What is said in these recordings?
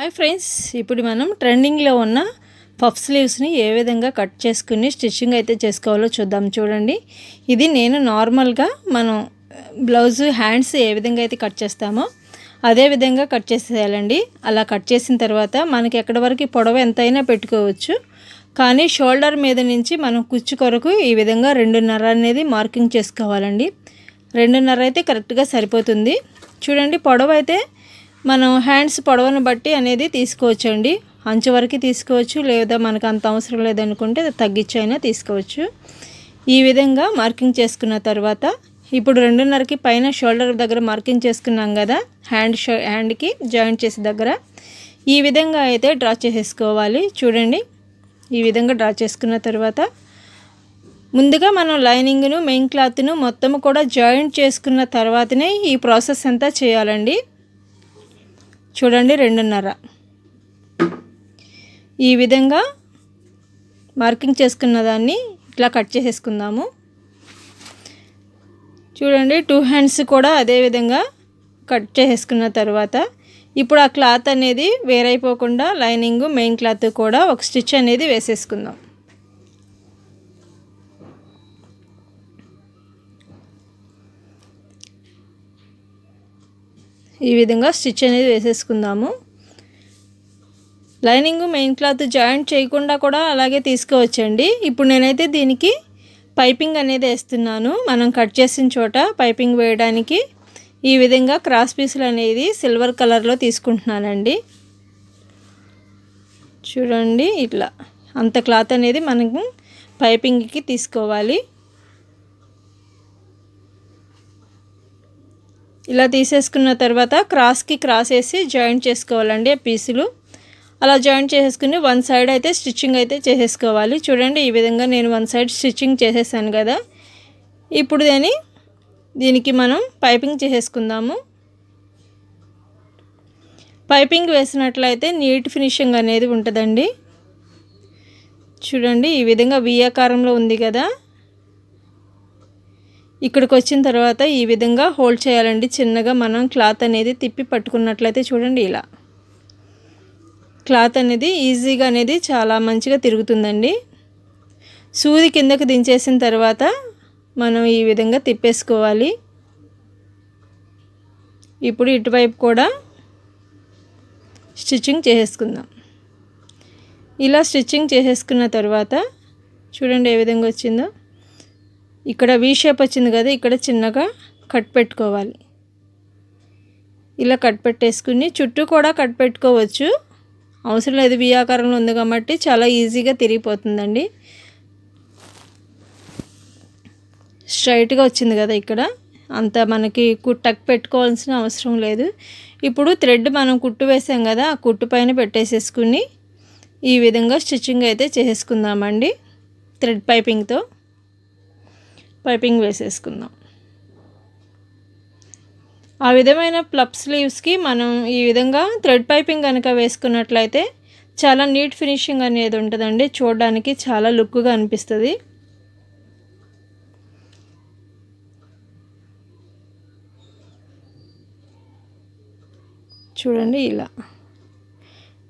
Hi friends ఇప్పుడు మనం ట్రెండింగ్లో ఉన్న పఫ్ స్లీవ్స్ని ఏ విధంగా కట్ చేసుకుని స్టిచ్చింగ్ అయితే చేసుకోవాలో చూద్దాం చూడండి. ఇది నేను నార్మల్గా మనం బ్లౌజ్ హ్యాండ్స్ ఏ విధంగా అయితే కట్ చేస్తామో అదే విధంగా కట్ చేసేయాలండి. అలా కట్ చేసిన తర్వాత మనకి ఎక్కడి వరకు పొడవు ఎంతైనా పెట్టుకోవచ్చు. కానీ షోల్డర్ మీద నుంచి మనం కుచ్చు కొరకు ఈ విధంగా రెండున్నర అనేది మార్కింగ్ చేసుకోవాలండి. రెండున్నర అయితే కరెక్ట్గా సరిపోతుంది. చూడండి పొడవు అయితే మనం హ్యాండ్స్ పొడవను బట్టి అనేది తీసుకోవచ్చండి. అంచు వరకు తీసుకోవచ్చు లేదా మనకు అంత అవసరం లేదనుకుంటే తగ్గించైనా తీసుకోవచ్చు. ఈ విధంగా మార్కింగ్ చేసుకున్న తర్వాత ఇప్పుడు రెండున్నరకి పైన షోల్డర్ దగ్గర మార్కింగ్ చేసుకున్నాం కదా హ్యాండ్ షో హ్యాండ్కి జాయింట్ చేసే దగ్గర. ఈ విధంగా అయితే డ్రా చేసేసుకోవాలి. చూడండి ఈ విధంగా డ్రా చేసుకున్న తర్వాత ముందుగా మనం లైనింగ్ను మెయిన్ క్లాత్ను మొత్తం కూడా జాయింట్ చేసుకున్న తర్వాతనే ఈ ప్రాసెస్ అంతా చేయాలండి. చూడండి రెండున్నర. ఈ విధంగా మార్కింగ్ చేసుకున్న దాన్ని ఇట్లా కట్ చేసేసుకుందాము. చూడండి టూ హ్యాండ్స్ కూడా అదే విధంగా కట్ చేసేసుకున్న తర్వాత ఇప్పుడు ఆ క్లాత్ అనేది వేరైపోకుండా లైనింగ్ మెయిన్ క్లాత్ కూడా ఒక స్టిచ్ అనేది వేసేసుకుందాం. ఈ విధంగా స్టిచ్ అనేది వేసేసుకుందాము. లైనింగ్ మెయిన్ క్లాత్ జాయింట్ చేయకుండా కూడా అలాగే తీసుకోవచ్చండి. ఇప్పుడు నేనైతే దీనికి పైపింగ్ అనేది వేస్తున్నాను. మనం కట్ చేసిన చోట పైపింగ్ వేయడానికి ఈ విధంగా క్రాస్ పీసులు అనేది సిల్వర్ కలర్లో తీసుకుంటున్నానండి. చూడండి ఇట్లా అంత క్లాత్ అనేది మనకు పైపింగ్కి తీసుకోవాలి. ఇలా తీసేసుకున్న తర్వాత క్రాస్కి క్రాస్ వేసి జాయింట్ చేసుకోవాలండి ఆ పీసులు. అలా జాయింట్ చేసేసుకుని వన్ సైడ్ అయితే స్టిచ్చింగ్ అయితే చేసేసుకోవాలి. చూడండి ఈ విధంగా నేను వన్ సైడ్ స్టిచ్చింగ్ చేసేసాను కదా. ఇప్పుడు దాని దీనికి మనం పైపింగ్ చేసేసుకుందాము. పైపింగ్ వేసినట్లయితే నీట్ ఫినిషింగ్ అనేది ఉంటుందండి. చూడండి ఈ విధంగా వియాకారంలో ఉంది కదా. ఇక్కడికి వచ్చిన తర్వాత ఈ విధంగా హోల్డ్ చేయాలండి. చిన్నగా మనం క్లాత్ అనేది తిప్పి పట్టుకున్నట్లయితే చూడండి ఇలా. క్లాత్ అనేది ఈజీగా అనేది చాలా మంచిగా తిరుగుతుందండి. సూది కిందకు దించేసిన తర్వాత మనం ఈ విధంగా తిప్పేసుకోవాలి. ఇప్పుడు ఇటువైపు కూడా స్టిచ్చింగ్ చేసేసుకుందాం. ఇలా స్టిచ్చింగ్ చేసేసుకున్న తర్వాత చూడండి ఏ విధంగా వచ్చిందో. ఇక్కడ వీ షేప్ వచ్చింది కదా ఇక్కడ చిన్నగా కట్ పెట్టుకోవాలి. ఇలా కట్ పెట్టేసుకుని చుట్టూ కూడా కట్ పెట్టుకోవచ్చు. అవసరం లేదు వి ఆకారంలో ఉంది కాబట్టి చాలా ఈజీగా తిరిగిపోతుందండి. స్ట్రైట్గా వచ్చింది కదా ఇక్కడ. అంత మనకి టక్ పెట్టుకోవాల్సిన అవసరం లేదు. ఇప్పుడు థ్రెడ్ మనం కుట్టు వేసాం కదా ఆ కుట్టు పైన పెట్టేసేసుకుని ఈ విధంగా స్టిచ్చింగ్ అయితే చేసేసుకుందామండి థ్రెడ్ పైపింగ్తో పైపింగ్ వేసేసుకుందాం. ఆ విధమైన ప్లప్ స్లీవ్స్కి మనం ఈ విధంగా థ్రెడ్ పైపింగ్ కనుక వేసుకున్నట్లయితే చాలా నీట్ ఫినిషింగ్ అనేది ఉంటుందండి. చూడడానికి చాలా లుక్గా అనిపిస్తుంది. చూడండి ఇలా.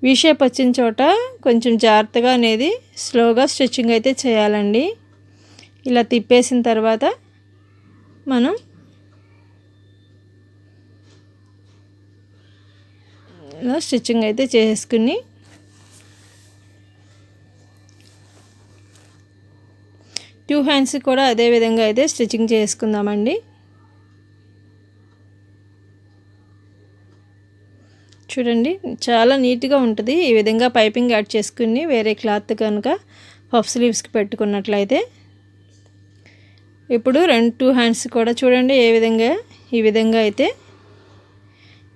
విషేప్ వచ్చిన చోట కొంచెం జాగ్రత్తగా అనేది స్లోగా స్టిచ్చింగ్ అయితే చేయాలండి. ఇలా తిప్పేసిన తర్వాత మనం ఇలా స్టిచ్చింగ్ అయితే చేసుకుని టూ హ్యాండ్స్ కూడా అదే విధంగా అయితే స్టిచ్చింగ్ చేసుకుందామండి. చూడండి చాలా నీట్గా ఉంటుంది. ఈ విధంగా పైపింగ్ యాడ్ చేసుకుని వేరే క్లాత్ కనుక పఫ్ స్లీవ్స్కి పెట్టుకున్నట్లయితే ఇప్పుడు రెండు టూ హ్యాండ్స్ కూడా చూడండి ఏ విధంగా ఈ విధంగా అయితే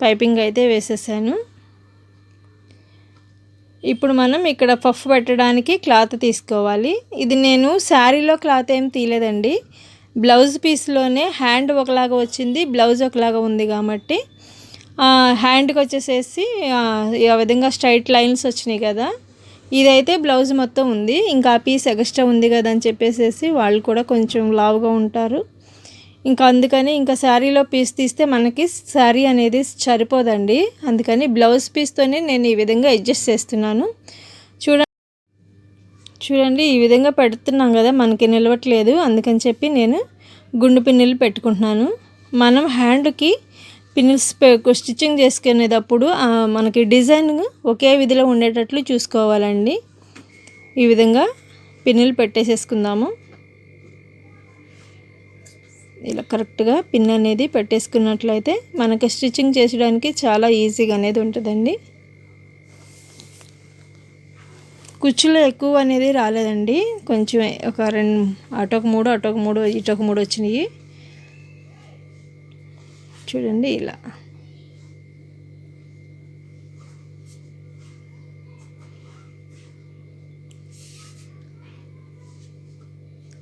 పైపింగ్ అయితే వేసేసాను. ఇప్పుడు మనం ఇక్కడ పఫ్ పెట్టడానికి క్లాత్ తీసుకోవాలి. ఇది నేను శారీలో క్లాత్ ఏం తీయలేదండి. బ్లౌజ్ పీస్లోనే హ్యాండ్ ఒకలాగా వచ్చింది బ్లౌజ్ ఒకలాగా ఉంది కాబట్టి హ్యాండ్కి వచ్చేసేసి ఆ విధంగా స్ట్రైట్ లైన్స్ వచ్చినాయి కదా. ఇదైతే బ్లౌజ్ మొత్తం ఉంది. ఇంకా పీస్ ఎక్స్ట్రా ఉంది కదా అని చెప్పేసి వాళ్ళు కూడా కొంచెం లావుగా ఉంటారు. ఇంకా అందుకని ఇంకా శారీలో పీస్ తీస్తే మనకి శారీ అనేది సరిపోదండి. అందుకని బ్లౌజ్ పీస్తోనే నేను ఈ విధంగా అడ్జస్ట్ చేస్తున్నాను. చూడండి చూడండి ఈ విధంగా పెడుతున్నాం కదా మనకి నిలవట్లేదు. అందుకని చెప్పి నేను గుండు పిన్నులు పెట్టుకుంటున్నాను. మనం హ్యాండ్కి పిన్నిల్స్ స్టిచ్చింగ్ చేసుకునేటప్పుడు మనకి డిజైన్ ఒకే విధిలో ఉండేటట్లు చూసుకోవాలండి. ఈ విధంగా పిన్నులు పెట్టేసేసుకుందాము. ఇలా కరెక్ట్గా పిన్ అనేది పెట్టేసుకున్నట్లయితే మనకి స్టిచ్చింగ్ చేసడానికి చాలా ఈజీగా అనేది ఉంటుందండి. కుచ్చులో ఎక్కువ అనేది రాలేదండి. కొంచెం ఒక రెండు అటొక మూడు అటొక మూడు ఇటొక మూడు వచ్చినాయి. చూడండి ఇలా.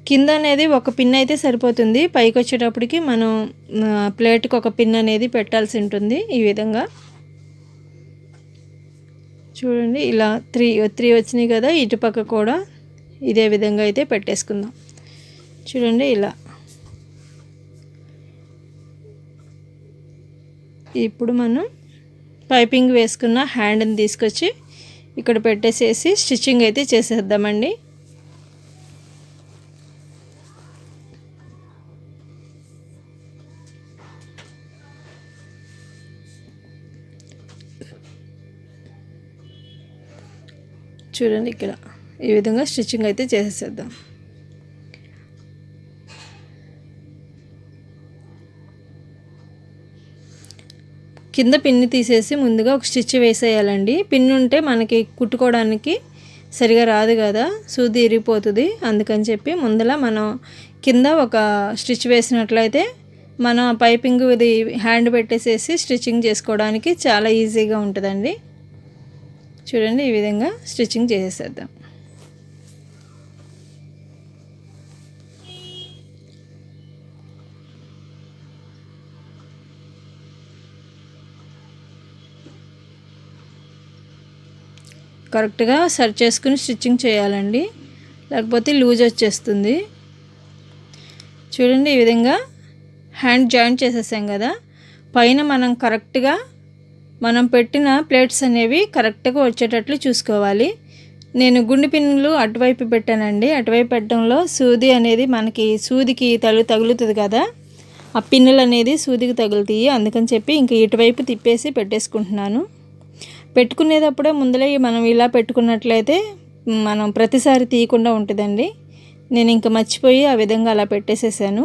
కింద అనేది ఒక పిన్ అయితే సరిపోతుంది. పైకి వచ్చేటప్పటికి మనం ప్లేట్కి ఒక పిన్ అనేది పెట్టాల్సి ఉంటుంది ఈ విధంగా. చూడండి ఇలా త్రీ త్రీ వచ్చినాయి కదా ఇటుపక్క కూడా ఇదే విధంగా అయితే పెట్టేసుకుందాం. చూడండి ఇలా. ఇప్పుడు మనం పైపింగ్ వేసుకున్న హ్యాండ్ని తీసుకొచ్చి ఇక్కడ పెట్టేసేసి స్టిచ్చింగ్ అయితే చేసేద్దామండి. చూడండి ఇక్కడ ఈ విధంగా స్టిచ్చింగ్ అయితే చేసేసేద్దాం. కింద పిన్ని తీసేసి ముందుగా ఒక స్టిచ్ వేసేయాలండి. పిన్ ఉంటే మనకి కుట్టుకోవడానికి సరిగా రాదు కదా. సూది ఇరిగిపోతుంది. అందుకని చెప్పి ముందల మనం కింద ఒక స్టిచ్ వేసినట్లయితే మన పైపింగ్ ఇది హ్యాండ్ పెట్టేసేసి స్టిచ్చింగ్ చేసుకోవడానికి చాలా ఈజీగా ఉంటుందండి. చూడండి ఈ విధంగా స్టిచ్చింగ్ చేసేద్దాం. కరెక్ట్గా సర్చ్ చేసుకుని స్టిచ్చింగ్ చేయాలండి. లేకపోతే లూజ్ వచ్చేస్తుంది. చూడండి ఈ విధంగా హ్యాండ్ జాయింట్ చేసేసాం కదా. పైన మనం కరెక్ట్గా మనం పెట్టిన ప్లేట్స్ అనేవి కరెక్ట్గా వచ్చేటట్లు చూసుకోవాలి. నేను గుండె పిన్నులు అటువైపు పెట్టానండి. అటువైపు పెట్టడంలో సూది అనేది మనకి సూదికి తగు తగులుతుంది కదా. ఆ పిన్నులు అనేది సూదికి తగులుతాయి. అందుకని చెప్పి ఇంక ఇటువైపు తిప్పేసి పెట్టేసుకుంటున్నాను. పెట్టుకునేటప్పుడే ముందలే మనం ఇలా పెట్టుకున్నట్లయితే మనం ప్రతిసారి తీయకుండా ఉంటుందండి. నేను ఇంకా మర్చిపోయి ఆ విధంగా అలా పెట్టేసేసాను.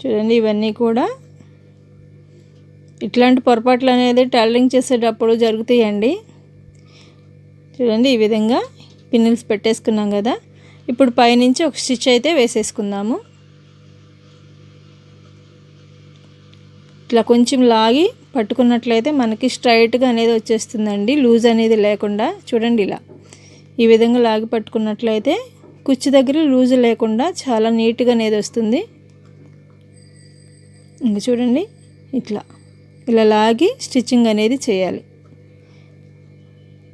చూడండి ఇవన్నీ కూడా ఇట్లాంటి పొరపాట్లు అనేది టైలరింగ్ చేసేటప్పుడు జరుగుతాయండి. చూడండి ఈ విధంగా పిన్నిల్స్ పెట్టేసుకున్నాం కదా. ఇప్పుడు పైనుంచి ఒక స్టిచ్ అయితే వేసేసుకుందాము. ఇట్లా కొంచెం లాగి పట్టుకున్నట్లయితే మనకి స్ట్రైట్గా అనేది వచ్చేస్తుందండి. లూజ్ అనేది లేకుండా చూడండి ఇలా. ఈ విధంగా లాగి పట్టుకున్నట్లయితే కుచ్చు దగ్గర లూజ్ లేకుండా చాలా నీట్గా అనేది వస్తుంది. ఇంకా చూడండి ఇట్లా. ఇలా లాగి స్టిచ్చింగ్ అనేది చేయాలి.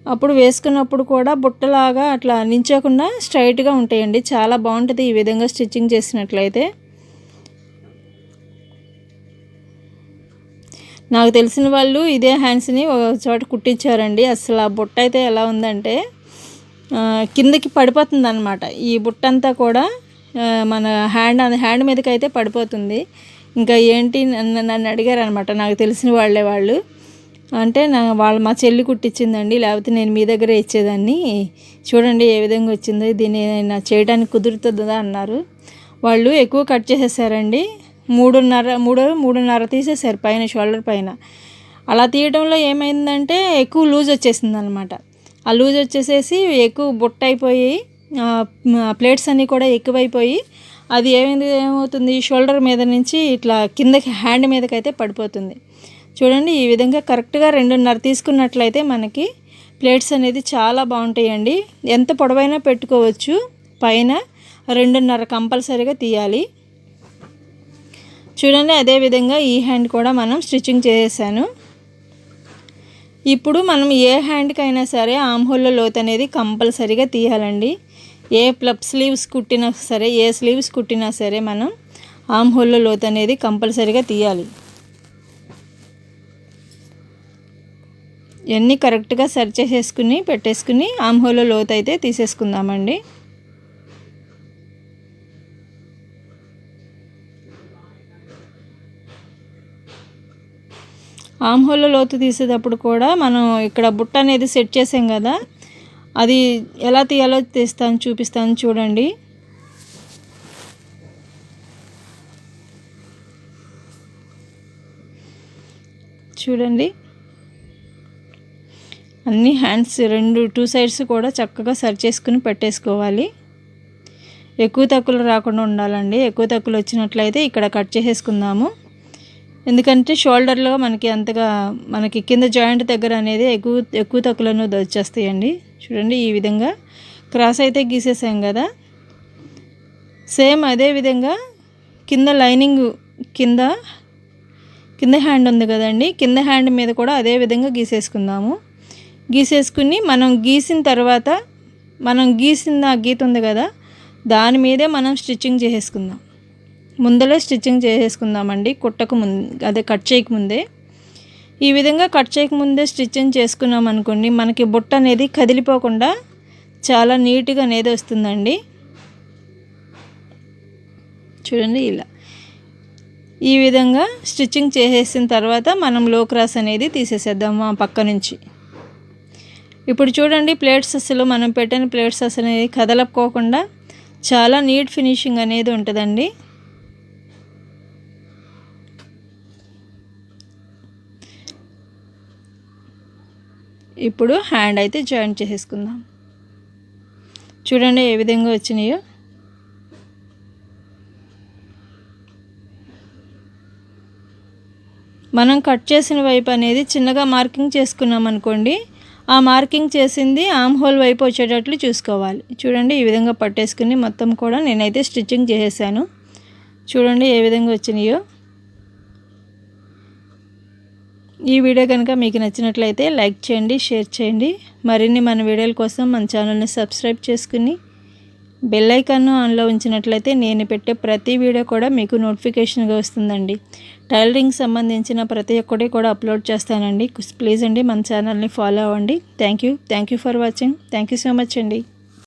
అప్పుడు వేసుకున్నప్పుడు కూడా బుట్టలాగా అట్లా నించకుండా స్ట్రైట్గా ఉంటాయండి. చాలా బాగుంటుంది ఈ విధంగా స్టిచ్చింగ్ చేసినట్లయితే. నాకు తెలిసిన వాళ్ళు ఇదే హ్యాండ్స్ని ఒక చోట కుట్టించారండి. అసలు ఆ బుట్ట అయితే ఎలా ఉందంటే కిందకి పడిపోతుంది అనమాట ఈ బుట్ట అంతా కూడా మన హ్యాండ్ హ్యాండ్ మీదకి అయితే పడిపోతుంది. ఇంకా ఏంటి నన్ను నన్ను అడిగారు అనమాట నాకు తెలిసిన వాళ్ళే వాళ్ళు. అంటే నా వాళ్ళు మా చెల్లి కుట్టించిందండి. లేకపోతే నేను మీ దగ్గరే ఇచ్చేదాన్ని. చూడండి ఏ విధంగా వచ్చిందో. దీన్ని నా చేయడానికి కుదురుతుందా అన్నారు. వాళ్ళు ఎక్కువ కట్ చేసేసారండి. మూడున్నర మూడు మూడున్నర తీసేశారు పైన షోల్డర్ పైన. అలా తీయడంలో ఏమైందంటే ఎక్కువ లూజ్ వచ్చేసింది అనమాట ఆ లూజ్ వచ్చేసేసి ఎక్కువ బుట్ట అయిపోయి ప్లేట్స్ అన్నీ కూడా ఎక్కువైపోయి అది ఏమైంది ఏమవుతుంది? షోల్డర్ మీద నుంచి ఇట్లా కిందకి హ్యాండ్ మీదకి అయితే పడిపోతుంది. చూడండి ఈ విధంగా కరెక్ట్గా రెండున్నర తీసుకున్నట్లయితే మనకి ప్లేట్స్ అనేది చాలా బాగుంటాయండి. ఎంత పొడవైనా పెట్టుకోవచ్చు. పైన రెండున్నర కంపల్సరీగా తీయాలి. చూడండి అదే విధంగా ఈ హ్యాండ్ కూడా మనం స్టిచ్చింగ్ చేసేసాను. ఇప్పుడు మనం ఏ హ్యాండ్కి అయినా సరే ఆమ్హోల్లో లోతు లోత్ అనేది కంపల్సరీగా తీయాలండి. ఏ ప్లబ్ స్లీవ్స్ కుట్టినా సరే ఏ స్లీవ్స్ కుట్టినా సరే మనం ఆమ్హోల్లో లోతు అనేది కంపల్సరీగా తీయాలి. ఇవన్నీ కరెక్ట్గా సరి చేసేసుకుని పెట్టేసుకుని ఆమ్హోల్లో లోతు అయితే తీసేసుకుందామండి. ఆమ్ హోల్లో లోతు తీసేటప్పుడు కూడా మనం ఇక్కడ బుట్ట అనేది సెట్ చేసాం కదా అది ఎలా తీయాలో తీస్తాను చూపిస్తాను చూడండి. చూడండి. అన్ని హ్యాండ్స్ రెండు టూ సైడ్స్ కూడా చక్కగా సరి చేసుకుని పెట్టేసుకోవాలి. ఎక్కువ తక్కువలు రాకుండా ఉండాలండి. ఎక్కువ తక్కువలు వచ్చినట్లయితే ఇక్కడ కట్ చేసేసుకుందాము. ఎందుకంటే షోల్డర్లో మనకి అంతగా మనకి కింద జాయింట్ దగ్గర అనేది ఎక్కువ ఎక్కువ తక్కువలను వచ్చేస్తాయండి. చూడండి ఈ విధంగా క్రాస్ అయితే గీసేసాం కదా. సేమ్ అదే విధంగా కింద లైనింగ్ కింద కింద హ్యాండ్ ఉంది కదండి. కింద హ్యాండ్ మీద కూడా అదే విధంగా గీసేసుకుందాము. గీసేసుకుని మనం గీసిన తర్వాత మనం గీసిన గీత ఉంది కదా దాని మీదే మనం స్టిచ్చింగ్ చేసేసుకుందాం. ముందలే స్టిచ్చింగ్ చేసేసుకుందామండి. కుట్టకు ముందు అదే కట్ చేయకముందే ఈ విధంగా కట్ చేయకముందే స్టిచ్చింగ్ చేసుకున్నాం అనుకోండి మనకి బుట్ట అనేది కదిలిపోకుండా చాలా నీట్గా అనేది వస్తుందండి. చూడండి ఇలా. ఈ విధంగా స్టిచ్చింగ్ చేసేసిన తర్వాత మనం లో క్రాస్ అనేది తీసేసేద్దాం ఆ పక్క నుంచి. ఇప్పుడు చూడండి ప్లేట్స్ అసలు మనం పెట్టిన ప్లేట్స్ అసలు కదలకోకుండా చాలా నీట్ ఫినిషింగ్ అనేది ఉంటుందండి. ఇప్పుడు హ్యాండ్ అయితే జాయిన్ చేసేసుకుందాం. చూడండి ఏ విధంగా వచ్చినాయో. మనం కట్ చేసిన వైపు అనేది చిన్నగా మార్కింగ్ చేసుకున్నాం అనుకోండి ఆ మార్కింగ్ చేసింది ఆమ్ హోల్ వైపు వచ్చేటట్లు చూసుకోవాలి. చూడండి ఈ విధంగా పట్టేసుకుని మొత్తం కూడా నేనైతే స్టిచ్చింగ్ చేసేసాను. చూడండి ఏ విధంగా వచ్చినాయో. ఈ వీడియో కనుక మీకు నచ్చినట్లయితే లైక్ చేయండి షేర్ చేయండి. మరిన్ని మన వీడియోల కోసం మన ఛానల్ని సబ్స్క్రైబ్ చేసుకుని బెల్ ఐకాన్ను ఆన్లో ఉంచినట్లయితే నేను పెట్టే ప్రతి వీడియో కూడా మీకు నోటిఫికేషన్గా వస్తుందండి. టైలరింగ్ సంబంధించిన ప్రతి ఒక్కటి కూడా అప్లోడ్ చేస్తానండి. ప్లీజ్ అండి మన ఛానల్ని ఫాలో అవ్వండి. Thank you. Thank you for watching. Thank you so much అండి.